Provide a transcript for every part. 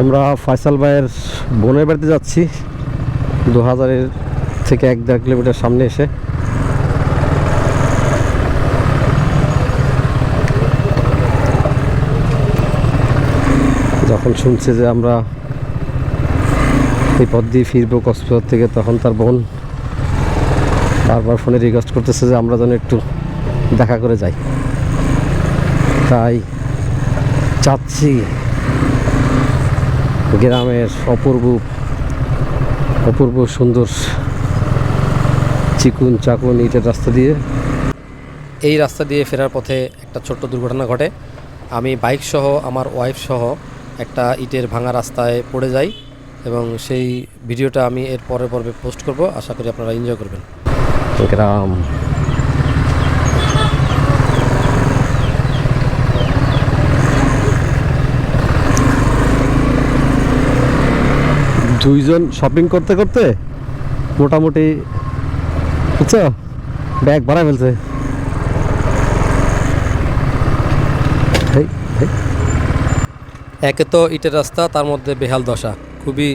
আমরা ফয়সাল ভাইয়ের বোনের বাড়িতে যাচ্ছি। দু হাজারের থেকে এক দেড় কিলোমিটার সামনে এসে। যখন শুনছে যে আমরা এই পথ দিয়ে ফিরবো কক্সবাজার থেকে, তখন তার বোন বারবার ফোনে রিকোয়েস্ট করতেছে যে আমরা যেন একটু দেখা করে যাই। তাই চাচ্ছি গ্রামের অপূর্ব অপূর্ব সুন্দর চিকুন চাকুন ইটের রাস্তা দিয়ে। এই রাস্তা দিয়ে ফেরার পথে একটা ছোট্ট দুর্ঘটনা ঘটে। আমি বাইক সহ আমার ওয়াইফ সহ একটা ইটের ভাঙা রাস্তায় পড়ে যাই এবং সেই ভিডিওটা আমি এর পরের পর্বে পোস্ট করব। আশা করি আপনারা এনজয় করবেন। গ্রাম দুইজন শপিং করতে করতে মোটামুটি বুঝছ? ব্যাগ ভরা ফেলছে। একে তো ইটের রাস্তা তার মধ্যে বেহাল দশা। খুবই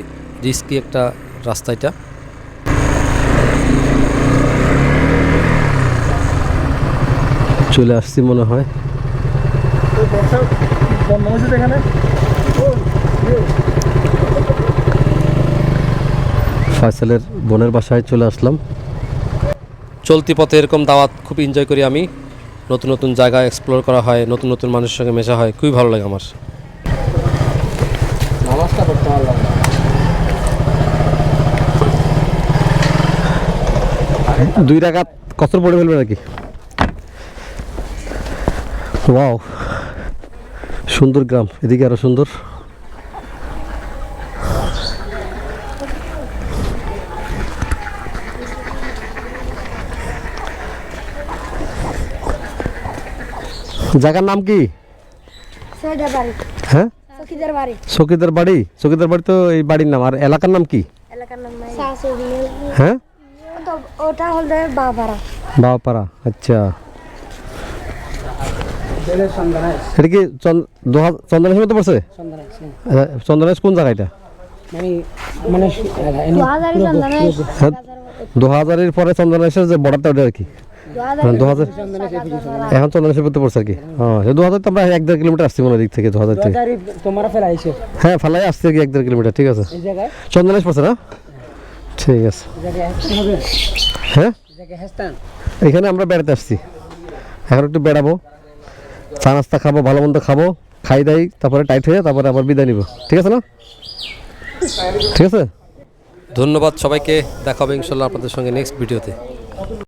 রিস্কি একটা রাস্তা এটা। চলে আসছি মনে হয়। ফয়সালের বোনের বাসায় চলে আসলাম। চলতি পথে এরকম দাওয়াত খুব এনজয় করি আমি। নতুন নতুন জায়গা এক্সপ্লোর করা হয় নতুন নতুন মানুষের সঙ্গে মেশা হয় খুবই ভালো লাগে আমার। দুই টাকা কচর পড়ে ফেলবে নাকি? ওয়াও সুন্দর গ্রাম এদিকে আরও সুন্দর। জায়গার নাম কি? হ্যাঁ? চকিদার বাড়ি। চকিদার বাড়ি? তো এই বাড়ির নাম। আর এলাকার নাম কি? হ্যাঁ? ওটা হলো বাবারা। বাবাপাড়া। আচ্ছা। এটা কি পড়ছে? চন্দনেশ কোন জায়গা এটা? মানে মানে দু হাজার সন্তানে হ্যাঁ? হাজারের পরে চন্দনেশ্বর যে বর্ডারটা ওটা আর কি? দু হাজার হ্যাঁ, দু হাজার এখন চন্দনেশ্বর পড়তে পড়ছে আর কি। হ্যাঁ দু হাজার তো আমরা এক দেড় কিলোমিটার আসছি মনে দিক থেকে দু হাজার থেকে হ্যাঁ ফালাই আসছে কি এক দেড় কিলোমিটার ঠিক আছে। এই চন্দনেশ পড়ছে না? ঠিক আছে। হ্যাঁ? এই জায়গায় হাসতাম এখানে আমরা বেড়াতে আসছি। এখন একটু বেড়াবো। চা নাস্তা খাব ভালো মন্দ খাব খাই দাই তারপরে টাইট হয়ে তারপরে আবার বিদায় নিব। ঠিক আছে না? ঠিক আছে? ধন্যবাদ সবাইকে। দেখাবো ইনশাল্লাহ আপনাদের সঙ্গে নেক্সট ভিডিওতে